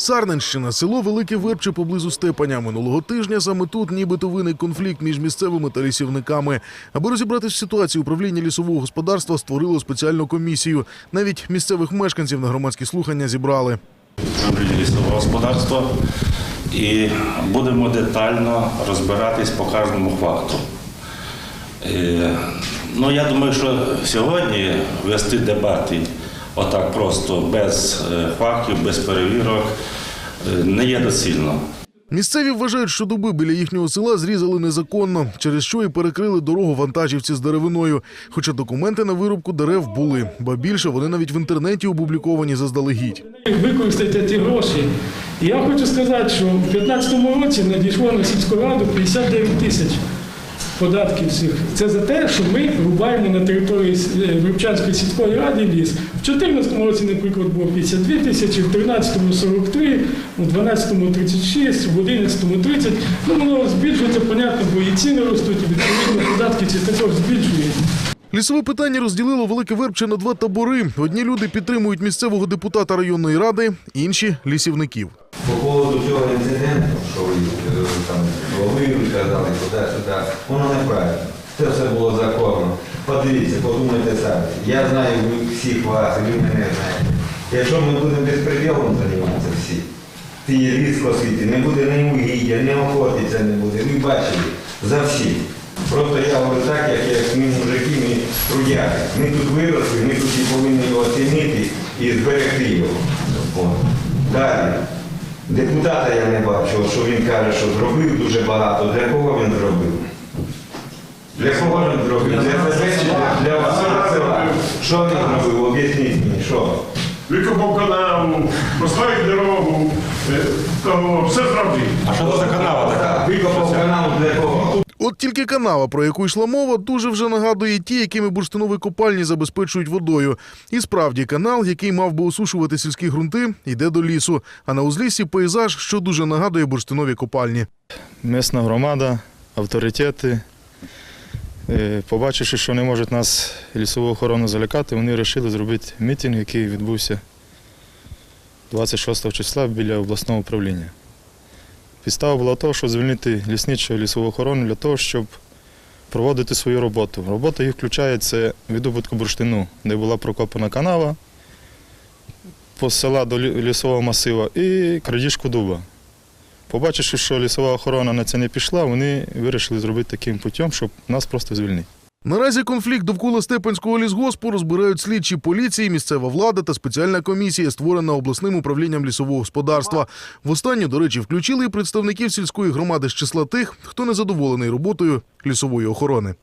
Сарненщина, село Велике Вербче поблизу Степаня. Минулого тижня саме тут нібито виник конфлікт між місцевими та лісівниками. Аби розібратись в ситуації, управління лісового господарства створило спеціальну комісію. Навіть місцевих мешканців на громадські слухання зібрали. управління лісового господарства і будемо детально розбиратись по кожному факту. Е, Ну, я думаю, що сьогодні вести дебати отак просто без е, фактів, без перевірок е, не є доцільно. Місцеві вважають, що дуби біля їхнього села зрізали незаконно, через що і перекрили дорогу вантажівці з деревиною. Хоча документи на вирубку дерев були, ба більше вони навіть в інтернеті опубліковані заздалегідь. використати ті гроші. І я хочу сказати, що в 2015 році надійшло на сільську раду 59 тисяч податків всіх. Це за те, що ми рубаємо на території е, сільської ради ліс. В 2014 році, наприклад, було 52 тисячі, в 2013 – 43, у 2012 – 36, в 2011 – 30. Ну, воно збільшується, понятно, бо і ціни ростуть, і відповідно податки ці також збільшуються. Лісове питання розділило Велике Вербче на два табори. Одні люди підтримують місцевого депутата районної ради, інші лісівників. По поводу цього інциденту, що ви е, там голови казали туди-сюди, воно неправильно. Це все було законно. Подивіться, подумайте самі. Я знаю ви всіх вас, і ви мене знаєте. Якщо ми будемо безпреділом займатися всі, ті ліс косити, не буде ні угіддя, ні охотиться не буде. Ви бачили за всіх. Просто я говорю так, як, як ми мужики, ми трудяги. Ми тут виросли, ми тут і повинні його оцінити і зберегти його. Далі. Депутата я не бачу, що він каже, що зробив дуже багато. Для кого він зробив? Для кого він зробив? Для себе чи для- для вас? Що він зробив? Об'ясніть мені, що? викопав канаву, поставив дорогу, е, то все зробив. А що це за канава така? Викопав канал для кого? От тільки канава, про яку йшла мова, дуже вже нагадує ті, якими бурштинові копальні забезпечують водою. І справді канал, який мав би осушувати сільські ґрунти, йде до лісу. А на узліссі пейзаж, що дуже нагадує бурштинові копальні. Місна громада, авторитети. Е, Побачивши, що не можуть нас лісову охорону залякати, вони вирішили зробити мітинг, який відбувся 26 числа біля обласного управління. Підстава була того, щоб звільнити лісничу лісову охорону для того, щоб проводити свою роботу. Робота їх включає це видобутку бурштину, де була прокопана канава по села до лісового масива і крадіжку дуба. Побачивши, що лісова охорона на це не пішла, вони вирішили зробити таким путем, щоб нас просто звільнити. Наразі конфлікт довкола Степанського лісгоспу розбирають слідчі поліції, місцева влада та спеціальна комісія, створена обласним управлінням лісового господарства. В останню, до речі, включили і представників сільської громади з числа тих, хто не задоволений роботою лісової охорони.